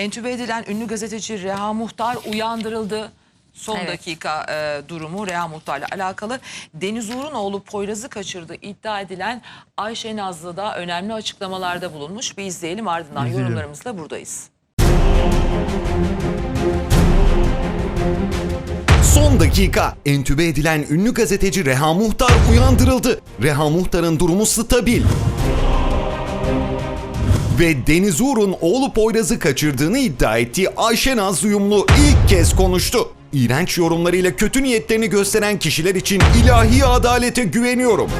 Entübe edilen ünlü gazeteci Reha Muhtar uyandırıldı. Son Evet. dakika e, durumu Reha Muhtar'la alakalı. Deniz Uğur'un oğlu Poyraz'ı kaçırdı iddia edilen Ayşe Nazlı da önemli açıklamalarda bulunmuş. Bir izleyelim ardından İzleyelim. yorumlarımızla buradayız. Son dakika entübe edilen ünlü gazeteci Reha Muhtar uyandırıldı. Reha Muhtar'ın durumu stabil. Ve Deniz Uğur'un oğlu Poyraz'ı kaçırdığını iddia ettiği Ayşe Naz Uyumlu ilk kez konuştu. İğrenç yorumlarıyla kötü niyetlerini gösteren kişiler için ilahi adalete güveniyorum.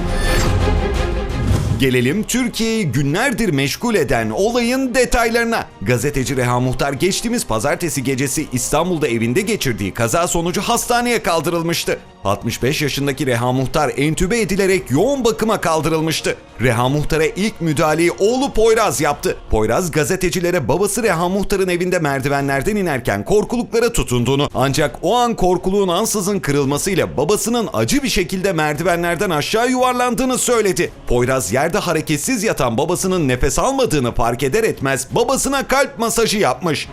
Gelelim Türkiye'yi günlerdir meşgul eden olayın detaylarına. Gazeteci Reha Muhtar geçtiğimiz pazartesi gecesi İstanbul'da evinde geçirdiği kaza sonucu hastaneye kaldırılmıştı. 65 yaşındaki Reha Muhtar entübe edilerek yoğun bakıma kaldırılmıştı. Reha Muhtar'a ilk müdahaleyi oğlu Poyraz yaptı. Poyraz gazetecilere babası Reha Muhtar'ın evinde merdivenlerden inerken korkuluklara tutunduğunu ancak o an korkuluğun ansızın kırılmasıyla babasının acı bir şekilde merdivenlerden aşağı yuvarlandığını söyledi. Poyraz yerde hareketsiz yatan babasının nefes almadığını fark eder etmez babasına kalp masajı yapmış.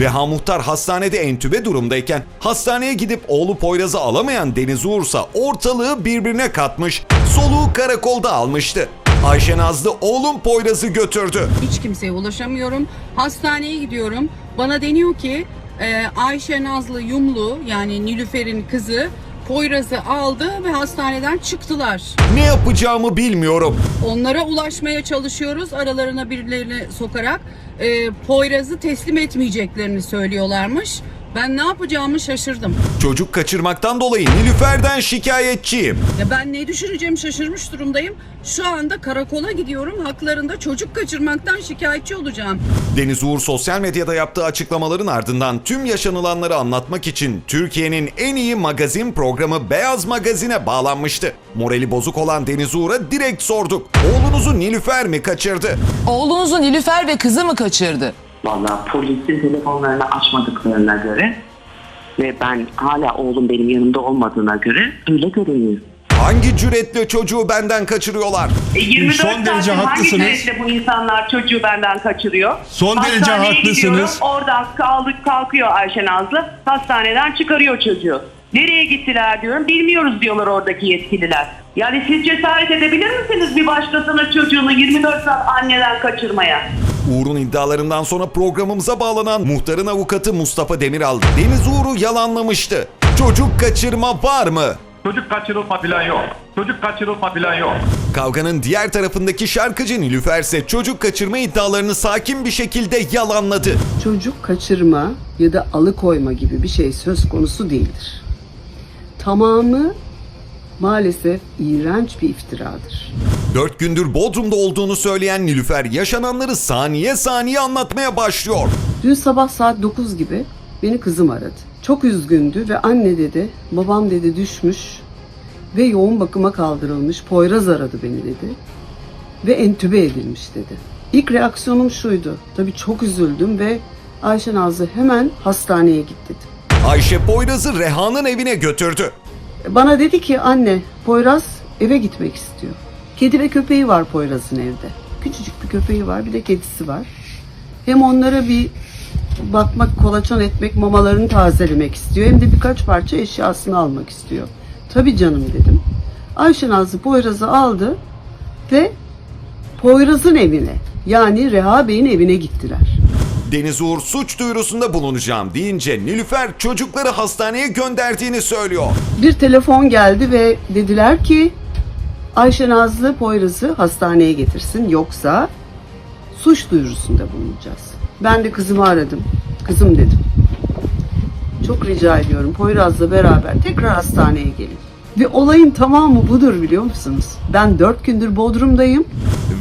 Reha Muhtar hastanede entübe durumdayken hastaneye gidip oğlu Poyraz'ı alamayan Deniz Uğursa ortalığı birbirine katmış, soluğu karakolda almıştı. Ayşe Nazlı oğlum Poyraz'ı götürdü. Hiç kimseye ulaşamıyorum. Hastaneye gidiyorum. Bana deniyor ki e, Ayşe Nazlı Yumlu yani Nilüfer'in kızı Poyraz'ı aldı ve hastaneden çıktılar. Ne yapacağımı bilmiyorum. Onlara ulaşmaya çalışıyoruz aralarına birilerini sokarak. E, Poyraz'ı teslim etmeyeceklerini söylüyorlarmış. Ben ne yapacağımı şaşırdım. Çocuk kaçırmaktan dolayı Nilüfer'den şikayetçiyim. Ya ben ne düşüneceğim şaşırmış durumdayım. Şu anda karakola gidiyorum. Haklarında çocuk kaçırmaktan şikayetçi olacağım. Deniz Uğur sosyal medyada yaptığı açıklamaların ardından tüm yaşanılanları anlatmak için Türkiye'nin en iyi magazin programı Beyaz Magazin'e bağlanmıştı. Morali bozuk olan Deniz Uğur'a direkt sorduk. Oğlunuzu Nilüfer mi kaçırdı? Oğlunuzu Nilüfer ve kızı mı kaçırdı? Vallahi polisin telefonlarını açmadıklarına göre ve ben hala oğlum benim yanımda olmadığına göre öyle görünüyor. Hangi cüretle çocuğu benden kaçırıyorlar? E 24 Son derece saattir hangi haklısınız. süreçte bu insanlar çocuğu benden kaçırıyor? Son derece Hastaneye haklısınız. gidiyorum, oradan kaldık kalkıyor Ayşe Nazlı. Hastaneden çıkarıyor çocuğu. Nereye gittiler diyorum. Bilmiyoruz diyorlar oradaki yetkililer. Yani siz cesaret edebilir misiniz bir başkasının çocuğunu 24 saat anneden kaçırmaya? Uğur'un iddialarından sonra programımıza bağlanan muhtarın avukatı Mustafa Demiral Deniz Uğur'u yalanlamıştı. Çocuk kaçırma var mı? Çocuk kaçırılma falan yok. Çocuk kaçırılma falan yok. Kavganın diğer tarafındaki şarkıcı Nilüfer ise çocuk kaçırma iddialarını sakin bir şekilde yalanladı. çocuk kaçırma ya da alıkoyma gibi bir şey söz konusu değildir. Tamamı maalesef iğrenç bir iftiradır. Dört gündür Bodrum'da olduğunu söyleyen Nilüfer yaşananları saniye saniye anlatmaya başlıyor. Dün sabah saat 9 gibi beni kızım aradı. Çok üzgündü ve anne dedi, babam dedi düşmüş ve yoğun bakıma kaldırılmış. Poyraz aradı beni dedi ve entübe edilmiş dedi. İlk reaksiyonum şuydu. Tabii çok üzüldüm ve Ayşe Nazlı hemen hastaneye git dedi. Ayşe Poyraz'ı Reha'nın evine götürdü. Bana dedi ki anne Poyraz eve gitmek istiyor. Kedi ve köpeği var Poyraz'ın evde. Küçücük bir köpeği var bir de kedisi var. Hem onlara bir bakmak, kolaçan etmek, mamalarını tazelemek istiyor. Hem de birkaç parça eşyasını almak istiyor. Tabii canım dedim. Ayşe Nazlı Poyraz'ı aldı ve Poyraz'ın evine yani Reha Bey'in evine gittiler. Deniz Uğur suç duyurusunda bulunacağım deyince Nilüfer çocukları hastaneye gönderdiğini söylüyor. Bir telefon geldi ve dediler ki Ayşe Nazlı Poyraz'ı hastaneye getirsin yoksa suç duyurusunda bulunacağız. Ben de kızımı aradım. Kızım dedim. Çok rica ediyorum Poyraz'la beraber tekrar hastaneye gelin. Ve olayın tamamı budur biliyor musunuz? Ben dört gündür Bodrum'dayım.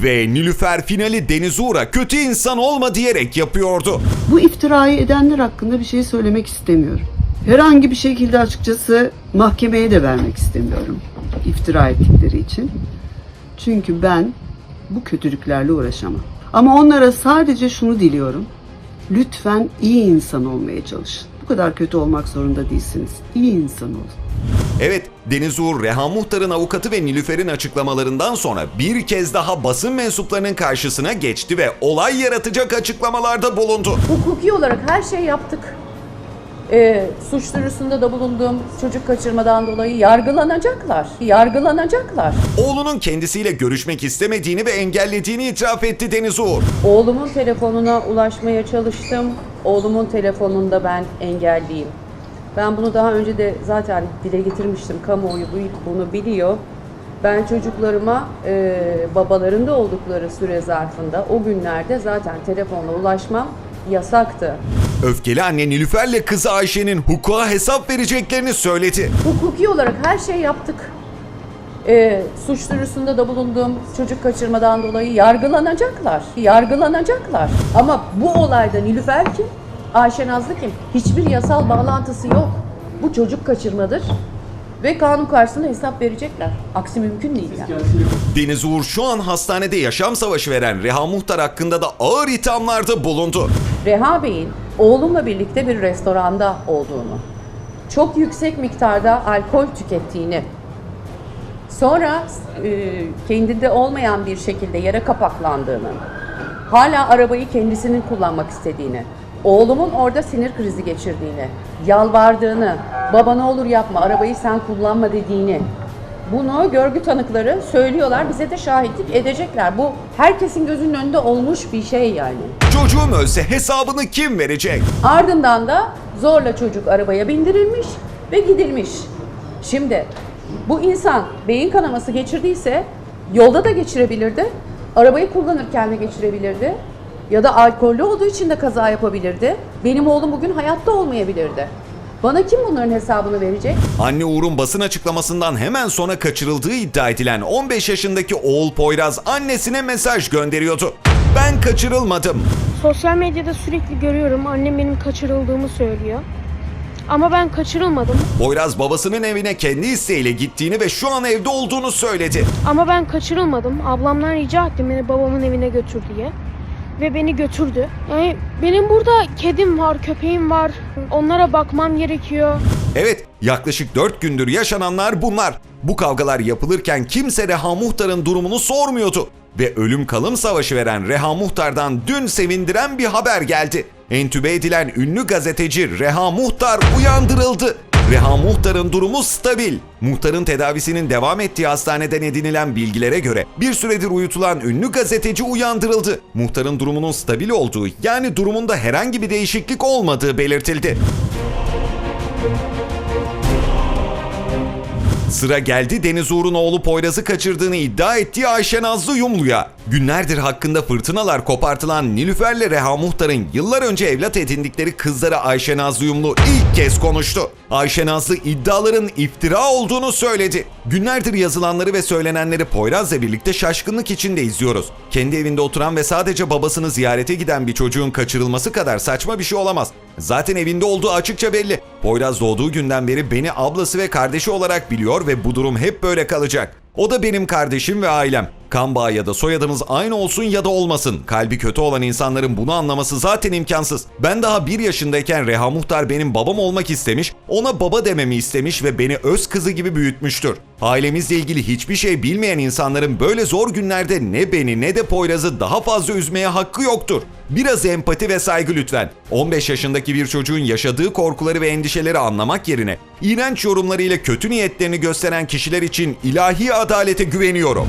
Ve Nilüfer finali Deniz Uğur'a kötü insan olma diyerek yapıyordu. Bu iftirayı edenler hakkında bir şey söylemek istemiyorum. Herhangi bir şekilde açıkçası mahkemeye de vermek istemiyorum iftira ettikleri için. Çünkü ben bu kötülüklerle uğraşamam. Ama onlara sadece şunu diliyorum. Lütfen iyi insan olmaya çalışın. Bu kadar kötü olmak zorunda değilsiniz. İyi insan olun. Evet, Deniz Uğur, Reha Muhtar'ın avukatı ve Nilüfer'in açıklamalarından sonra bir kez daha basın mensuplarının karşısına geçti ve olay yaratacak açıklamalarda bulundu. Hukuki olarak her şey yaptık. Ee, suç duyurusunda da bulundum. Çocuk kaçırmadan dolayı yargılanacaklar. Yargılanacaklar. Oğlunun kendisiyle görüşmek istemediğini ve engellediğini itiraf etti Deniz Uğur. Oğlumun telefonuna ulaşmaya çalıştım. Oğlumun telefonunda ben engelliyim. Ben bunu daha önce de zaten dile getirmiştim. Kamuoyu bu- bunu biliyor. Ben çocuklarıma e, babalarında oldukları süre zarfında o günlerde zaten telefonla ulaşmam yasaktı. Öfkeli anne Nilüfer'le kızı Ayşe'nin hukuka hesap vereceklerini söyledi. Hukuki olarak her şey yaptık. Ee, suç duyurusunda da bulundum. Çocuk kaçırmadan dolayı yargılanacaklar. Yargılanacaklar. Ama bu olayda Nilüfer kim? Ayşe Nazlı kim? Hiçbir yasal bağlantısı yok. Bu çocuk kaçırmadır. Ve kanun karşısında hesap verecekler. Aksi mümkün değil yani. Deniz Uğur şu an hastanede yaşam savaşı veren Reha Muhtar hakkında da ağır ithamlarda bulundu. Reha Bey'in oğlumla birlikte bir restoranda olduğunu, çok yüksek miktarda alkol tükettiğini, sonra e, kendinde olmayan bir şekilde yere kapaklandığını, hala arabayı kendisinin kullanmak istediğini, oğlumun orada sinir krizi geçirdiğini, yalvardığını, baba ne olur yapma arabayı sen kullanma dediğini, bunu görgü tanıkları söylüyorlar, bize de şahitlik edecekler. Bu herkesin gözünün önünde olmuş bir şey yani. Çocuğum ölse hesabını kim verecek? Ardından da zorla çocuk arabaya bindirilmiş ve gidilmiş. Şimdi bu insan beyin kanaması geçirdiyse yolda da geçirebilirdi. Arabayı kullanırken de geçirebilirdi. Ya da alkollü olduğu için de kaza yapabilirdi. Benim oğlum bugün hayatta olmayabilirdi. Bana kim bunların hesabını verecek? Anne Uğur'un basın açıklamasından hemen sonra kaçırıldığı iddia edilen 15 yaşındaki oğul Poyraz annesine mesaj gönderiyordu. Ben kaçırılmadım. Sosyal medyada sürekli görüyorum annem benim kaçırıldığımı söylüyor. Ama ben kaçırılmadım. Poyraz babasının evine kendi isteğiyle gittiğini ve şu an evde olduğunu söyledi. Ama ben kaçırılmadım. Ablamdan rica ettim beni babamın evine götür diye. Ve beni götürdü. Yani benim burada kedim var, köpeğim var. Onlara bakmam gerekiyor. Evet, yaklaşık 4 gündür yaşananlar bunlar. Bu kavgalar yapılırken kimse Reha Muhtar'ın durumunu sormuyordu. Ve ölüm kalım savaşı veren Reha Muhtar'dan dün sevindiren bir haber geldi. Entübe edilen ünlü gazeteci Reha Muhtar uyandırıldı. Reha Muhtar'ın durumu stabil. Muhtar'ın tedavisinin devam ettiği hastaneden edinilen bilgilere göre bir süredir uyutulan ünlü gazeteci uyandırıldı. Muhtar'ın durumunun stabil olduğu yani durumunda herhangi bir değişiklik olmadığı belirtildi. Sıra geldi Deniz Uğur'un oğlu Poyraz'ı kaçırdığını iddia ettiği Ayşe Nazlı Yumlu'ya. Günlerdir hakkında fırtınalar kopartılan Nilüfer'le Reha Muhtar'ın yıllar önce evlat edindikleri kızları Ayşe Nazlı Yumlu ilk kez konuştu. Ayşe Nazlı iddiaların iftira olduğunu söyledi. Günlerdir yazılanları ve söylenenleri Poyraz'la birlikte şaşkınlık içinde izliyoruz. Kendi evinde oturan ve sadece babasını ziyarete giden bir çocuğun kaçırılması kadar saçma bir şey olamaz. Zaten evinde olduğu açıkça belli. Poyraz doğduğu günden beri beni ablası ve kardeşi olarak biliyor ve bu durum hep böyle kalacak. O da benim kardeşim ve ailem. Kan bağı ya da soyadımız aynı olsun ya da olmasın. Kalbi kötü olan insanların bunu anlaması zaten imkansız. Ben daha bir yaşındayken Reha Muhtar benim babam olmak istemiş, ona baba dememi istemiş ve beni öz kızı gibi büyütmüştür. Ailemizle ilgili hiçbir şey bilmeyen insanların böyle zor günlerde ne beni ne de Poyraz'ı daha fazla üzmeye hakkı yoktur. Biraz empati ve saygı lütfen. 15 yaşındaki bir çocuğun yaşadığı korkuları ve endişeleri anlamak yerine iğrenç yorumlarıyla kötü niyetlerini gösteren kişiler için ilahi adalete güveniyorum.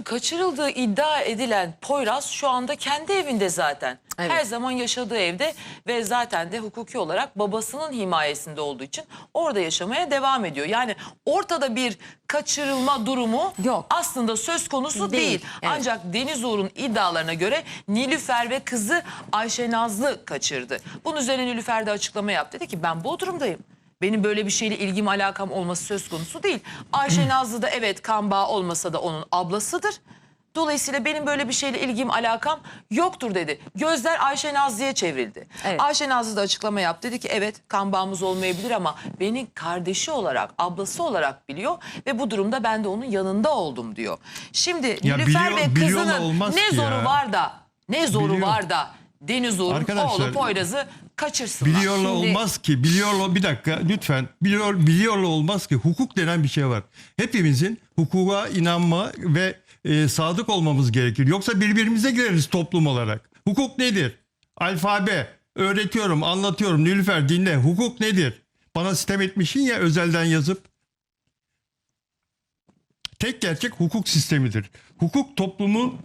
Şimdi kaçırıldığı iddia edilen Poyraz şu anda kendi evinde zaten. Evet. Her zaman yaşadığı evde ve zaten de hukuki olarak babasının himayesinde olduğu için orada yaşamaya devam ediyor. Yani ortada bir kaçırılma durumu Yok. aslında söz konusu değil. Değil, evet. Ancak Deniz Uğur'un iddialarına göre Nilüfer ve kızı Ayşe Nazlı kaçırdı. Bunun üzerine Nilüfer de açıklama yaptı. Dedi ki ben Bodrum'dayım. Benim böyle bir şeyle ilgim alakam olması söz konusu değil. Ayşe Nazlı da evet kan bağı olmasa da onun ablasıdır. Dolayısıyla benim böyle bir şeyle ilgim alakam yoktur dedi. Gözler Ayşe Nazlı'ya çevrildi. Evet. Ayşe Nazlı da açıklama yaptı. Dedi ki evet kan bağımız olmayabilir ama beni kardeşi olarak, ablası olarak biliyor ve bu durumda ben de onun yanında oldum diyor. Şimdi Ya Nilüfer biliyor- ve kızının ne zoru ya. var da ne zoru Biliyor. var da Deniz Uğur'un Arkadaşlar, oğlu Poyraz'ı kaçırsınlar. Biliyorla Şimdi- olmaz ki. Biliyorla bir dakika lütfen. Biliyor biliyorla olmaz ki. Hukuk denen bir şey var. Hepimizin hukuka inanma ve e, sadık olmamız gerekir. Yoksa birbirimize gireriz toplum olarak. Hukuk nedir? Alfabe. Öğretiyorum, anlatıyorum. Nilüfer dinle. Hukuk nedir? Bana sitem etmişsin ya özelden yazıp. Tek gerçek hukuk sistemidir. Hukuk toplumu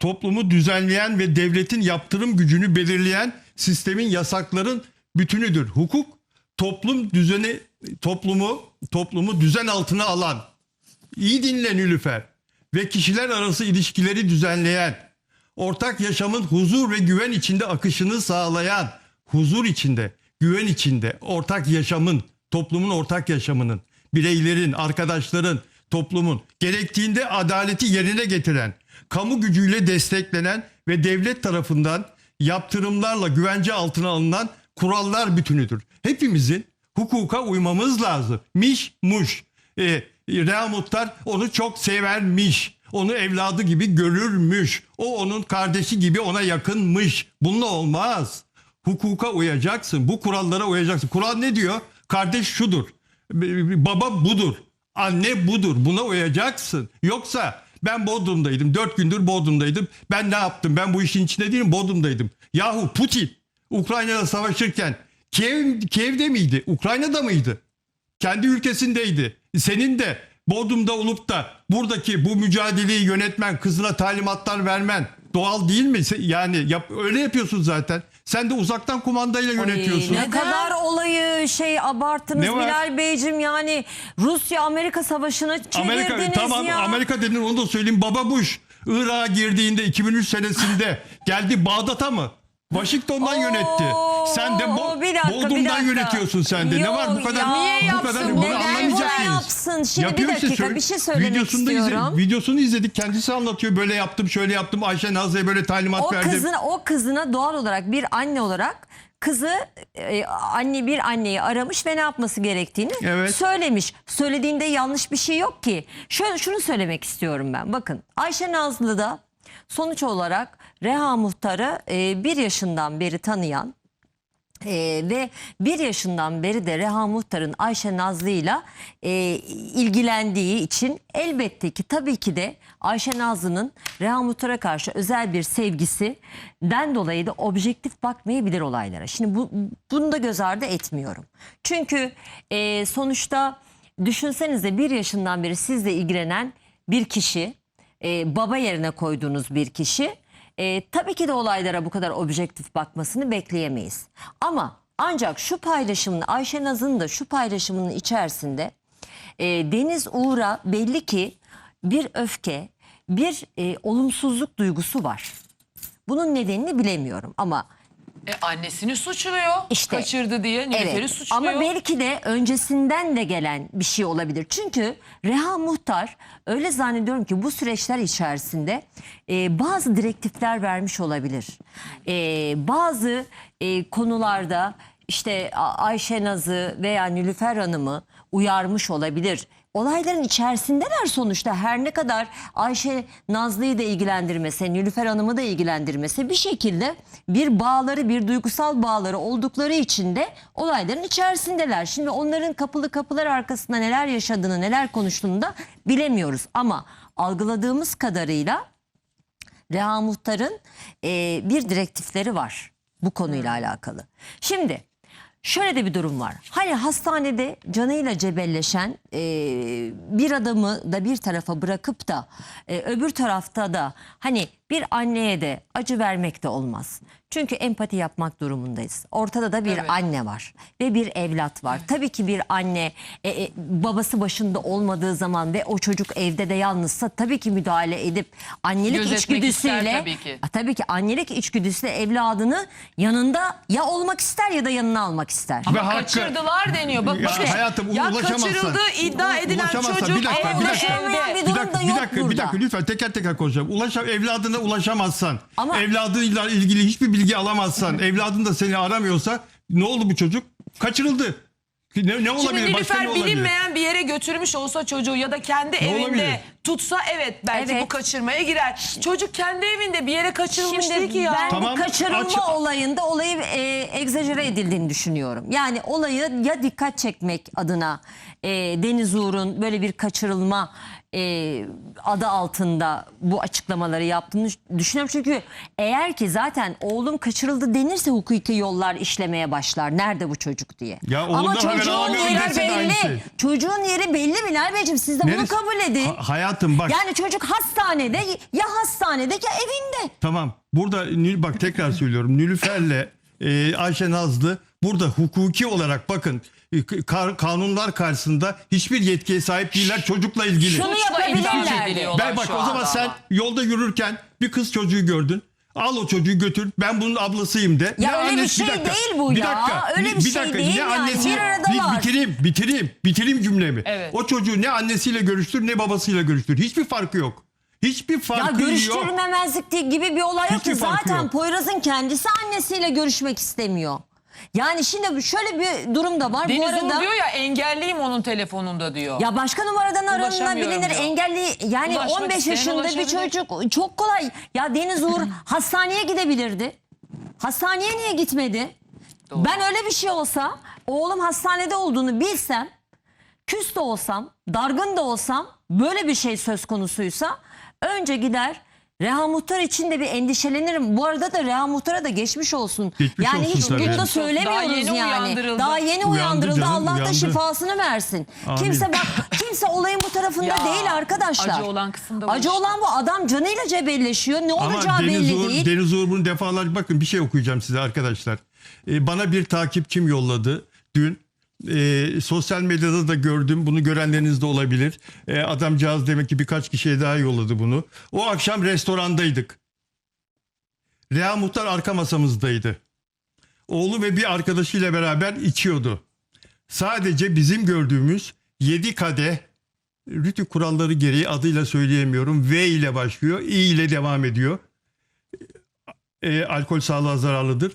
toplumu düzenleyen ve devletin yaptırım gücünü belirleyen sistemin yasakların bütünüdür. Hukuk toplum düzeni toplumu toplumu düzen altına alan iyi dinle Nilüfer ve kişiler arası ilişkileri düzenleyen ortak yaşamın huzur ve güven içinde akışını sağlayan huzur içinde güven içinde ortak yaşamın toplumun ortak yaşamının bireylerin arkadaşların toplumun gerektiğinde adaleti yerine getiren kamu gücüyle desteklenen ve devlet tarafından yaptırımlarla güvence altına alınan kurallar bütünüdür. Hepimizin hukuka uymamız lazım. Miş muş. E, Rea Muhtar onu çok severmiş. Onu evladı gibi görürmüş. O onun kardeşi gibi ona yakınmış. Bununla olmaz. Hukuka uyacaksın. Bu kurallara uyacaksın. Kural ne diyor? Kardeş şudur. Baba budur. Anne budur. Buna uyacaksın. Yoksa ben Bodrum'daydım. Dört gündür Bodrum'daydım. Ben ne yaptım? Ben bu işin içinde değilim. Bodrum'daydım. Yahu Putin Ukrayna'da savaşırken Kiev, Kiev'de miydi? Ukrayna'da mıydı? kendi ülkesindeydi. Senin de Bodrum'da olup da buradaki bu mücadeleyi yönetmen, kızına talimatlar vermen doğal değil mi? Yani yap, öyle yapıyorsun zaten. Sen de uzaktan kumandayla yönetiyorsun. Ne kadar olayı şey abarttınız Ne var? Bilal Beyciğim yani Rusya Amerika savaşına çevirdiniz Amerika tamam ya. Amerika dedin onu da söyleyeyim. Baba Bush Irak'a girdiğinde 2003 senesinde geldi Bağdat'a mı? Washington'dan Oo, yönetti. Sen de Bo- bir dakika, bir Bodrum'dan dakika. yönetiyorsun sen de. ne Yok var bu kadar ya. Niye bu yapsın kadar bunu? bunu Neden anlamayacak bunu mıyız? yapsın? Şimdi bir Yapıyor işte, dakika, söyle- bir şey söylemek videosunu da istiyorum. videosunu izledik. Kendisi anlatıyor. Böyle yaptım, şöyle yaptım. Ayşe Nazlı'ya böyle talimat o verdim. kızına o kızına doğal olarak bir anne olarak kızı e, anne bir anneyi aramış ve ne yapması gerektiğini Evet. söylemiş. Söylediğinde yanlış bir şey yok ki. Şöyle şunu söylemek istiyorum ben. Bakın Ayşe Nazlı da sonuç olarak Reha Muhtar'ı e, bir yaşından beri tanıyan ee, ve bir yaşından beri de Reha Muhtar'ın Ayşe Nazlı'yla e, ilgilendiği için elbette ki tabii ki de Ayşe Nazlı'nın Reha Muhtar'a karşı özel bir sevgisinden dolayı da objektif bakmayabilir olaylara. Şimdi bu, bunu da göz ardı etmiyorum. Çünkü e, sonuçta düşünsenize bir yaşından beri sizle ilgilenen bir kişi e, baba yerine koyduğunuz bir kişi e, tabii ki de olaylara bu kadar objektif bakmasını bekleyemeyiz. Ama ancak şu paylaşımın Ayşe Naz'ın da şu paylaşımının içerisinde e, Deniz Uğur'a belli ki bir öfke, bir e, olumsuzluk duygusu var. Bunun nedenini bilemiyorum ama E, annesini suçluyor. İşte. Kaçırdı diye Nilüfer'i Evet suçluyor. ama belki de öncesinden de gelen bir şey olabilir. Çünkü Reha Muhtar öyle zannediyorum ki bu süreçler içerisinde e, bazı direktifler vermiş olabilir. E, bazı e, konularda işte Ayşe Naz'ı veya Nilüfer Hanım'ı uyarmış olabilir. Olayların içerisindeler sonuçta her ne kadar Ayşe Nazlı'yı da ilgilendirmese, Nilüfer Hanım'ı da ilgilendirmese bir şekilde bir bağları, bir duygusal bağları oldukları için de olayların içerisindeler. Şimdi onların kapılı kapılar arkasında neler yaşadığını, neler konuştuğunu da bilemiyoruz. Ama algıladığımız kadarıyla Reha Muhtar'ın e, bir direktifleri var bu konuyla alakalı. Şimdi şöyle de bir durum var. Hani hastanede canıyla cebelleşen e, bir adamı da bir tarafa bırakıp da e, öbür tarafta da hani bir anneye de acı vermek de olmaz. Çünkü empati yapmak durumundayız. Ortada da bir Evet. anne var ve bir evlat var. Tabii ki bir anne e, e, babası başında olmadığı zaman ve o çocuk evde de yalnızsa tabii ki müdahale edip annelik Gözetmek içgüdüsüyle tabii ki. Tabii ki annelik içgüdüsüyle evladını yanında ya olmak ister ya da yanına almak ister. Ama Ve hakkı- kaçırdılar deniyor. Bak Ya işte, hayatım, ya ulaşamazsan- kaçırıldığı iddia edilen çocuk bir dakika, ama bir dakika. Bir dakika, da bir dakika, bir dakika lütfen teker teker konuşacağım. Ulaşam, evladına ulaşamazsan, Ama- evladıyla ilgili hiçbir bilgi alamazsan, evladın da seni aramıyorsa ne oldu bu çocuk? Kaçırıldı. Ne, ne Şimdi olabilir? Ne Nilüfer olabilir? bilinmeyen bir yere götürmüş olsa çocuğu ya da kendi Ne evinde olabilir? tutsa evet belki Evet. bu kaçırmaya girer. Çocuk kendi evinde bir yere kaçırılmış Şimdi değil ki ya. ben Tamam, bu kaçırılma aç- olayında olayı e, egzajere edildiğini düşünüyorum. Yani olayı ya dikkat çekmek adına e, Deniz Uğur'un böyle bir kaçırılma e, adı altında bu açıklamaları yaptığını düş- düşünüyorum. Çünkü eğer ki zaten oğlum kaçırıldı denirse hukuki yollar işlemeye başlar. Nerede bu çocuk diye. Ya Ama haber çocuğun alamıyorum yeri belli. Çocuğun yeri belli Bilal Beyciğim siz de bunu Neresi- kabul edin. Ha- hayatım bak. Yani çocuk hastanede ya hastanede ya evinde. Tamam. Burada Nil- bak tekrar söylüyorum. Nilüfer'le e, Ayşe Nazlı burada hukuki olarak bakın e, ka- kanunlar karşısında hiçbir yetkiye sahip değiller çocukla ilgili. Şunu idam ediliyorlar Ben bak o zaman sen ama. yolda yürürken bir kız çocuğu gördün. Al o çocuğu götür. Ben bunun ablasıyım de. Ya Ne öyle bir annesi- şey dakika, değil bu ya. Öyle bir şey değil yani. Bir aradalar. Bitireyim, bitireyim, bitireyim cümlemi. Evet. O çocuğu ne annesiyle görüştür ne babasıyla görüştür. Hiçbir farkı yok. Hiçbir Ya farkı yok. görüştürmemezlik diye gibi bir olay yok Hiçbir ki. Zaten yok. Poyraz'ın kendisi annesiyle görüşmek istemiyor. Yani şimdi şöyle bir durum da var. Bu Deniz arada Uğur diyor ya engelliyim onun telefonunda diyor. ya başka numaradan diyor. engelli yani Ulaşmak 15 isteyen yaşında bir çocuk çok kolay. Ya Deniz Uğur hastaneye gidebilirdi. Hastaneye niye gitmedi? Ben öyle bir şey olsa oğlum hastanede olduğunu bilsem küs de olsam, dargın da olsam böyle bir şey söz konusuysa önce gider Reha Muhtar için de bir endişelenirim. Bu arada da Reha Muhtar'a da geçmiş olsun. Geçmiş yani olsun hiç tabii. da olsun. söylemiyoruz Daha yeni yani. uyandırıldı. Daha yeni Uyandı uyandırıldı. canım, Allah da uyandı. şifasını versin. Amin. Kimse bak kimse olayın bu tarafında Ya, değil arkadaşlar. acı olan kısım da bu Acı işte. olan bu adam canıyla cebelleşiyor. Ne olacağı Ama Deniz belli Uğur, değil. Deniz Uğur bunu defalarca bakın bir şey okuyacağım size arkadaşlar. Ee, bana bir takipçim yolladı dün. Ee, sosyal medyada da gördüm. Bunu görenleriniz de olabilir. Ee, adamcağız demek ki birkaç kişiye daha yolladı bunu. O akşam restorandaydık. Reha Muhtar arka masamızdaydı. Oğlu ve bir arkadaşıyla beraber içiyordu. Sadece bizim gördüğümüz 7 kadeh Rütü kuralları gereği adıyla söyleyemiyorum. V ile başlıyor. İ ile devam ediyor. E, alkol sağlığa zararlıdır.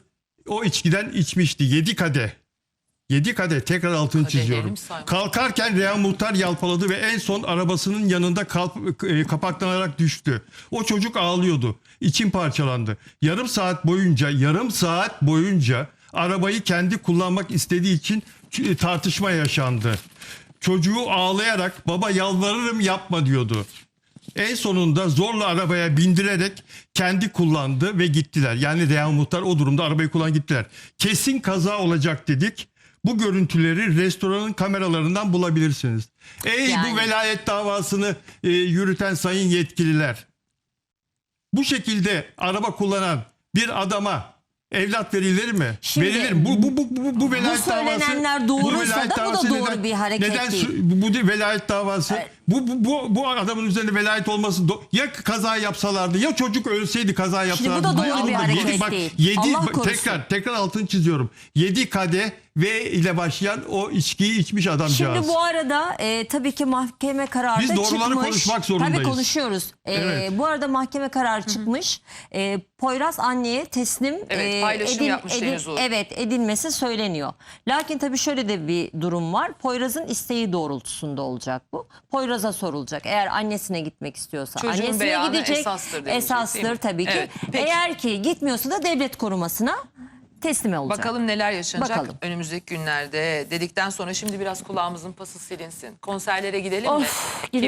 O içkiden içmişti. 7 kadeh. 7 kadeh tekrar altını Kadehlerini çiziyorum. mi? Kalkarken Reha Muhtar yalpaladı ve en son arabasının yanında kalp, e, kapaklanarak düştü. O çocuk ağlıyordu. İçim parçalandı. Yarım saat boyunca, yarım saat boyunca arabayı kendi kullanmak istediği için ç- tartışma yaşandı. Çocuğu ağlayarak baba yalvarırım yapma diyordu. En sonunda zorla arabaya bindirerek kendi kullandı ve gittiler. Yani Reha Muhtar o durumda arabayı kullan gittiler. Kesin kaza olacak dedik. Bu görüntüleri restoranın kameralarından bulabilirsiniz. Ey Yani. bu velayet davasını e, yürüten sayın yetkililer. Bu şekilde araba kullanan bir adama evlat verilir mi? Şimdi- verilir. mi? Bu bu bu bu, bu velayet söylenenler davası. doğruysa velayet da bu da davası doğru bir hareket neden değil. su- bu, bu velayet davası. Bu, bu, bu, bu adamın üzerine velayet olması ya kaza yapsalardı ya çocuk ölseydi kaza Şimdi yapsalardı. bu da doğru bir hareket Yedi- bak, değil. Yedi, Allah korusun. tekrar tekrar altını çiziyorum. 7 kade V ile başlayan o içkiyi içmiş adamcağız. Şimdi bu arada e, tabii ki mahkeme kararı Biz da doğruları çıkmış. konuşmak zorundayız. Tabii konuşuyoruz. E, Evet. Bu arada mahkeme kararı çıkmış. E, Poyraz anneye teslim Evet, e, paylaşım yapmış Deniz Uğur. Evet edilmesi söyleniyor. Lakin tabii şöyle de bir durum var. Poyraz'ın isteği doğrultusunda olacak bu. Poyraz'a sorulacak. Eğer annesine gitmek istiyorsa Çocuğun annesine beyanı gidecek. esastır denilecek, değil Esastır tabii ki. Evet, peki. Eğer ki gitmiyorsa da devlet korumasına teslim olacak. Bakalım neler yaşanacak Bakalım. önümüzdeki günlerde dedikten sonra şimdi biraz kulağımızın pası silinsin. Konserlere gidelim mi? Of, gidelim.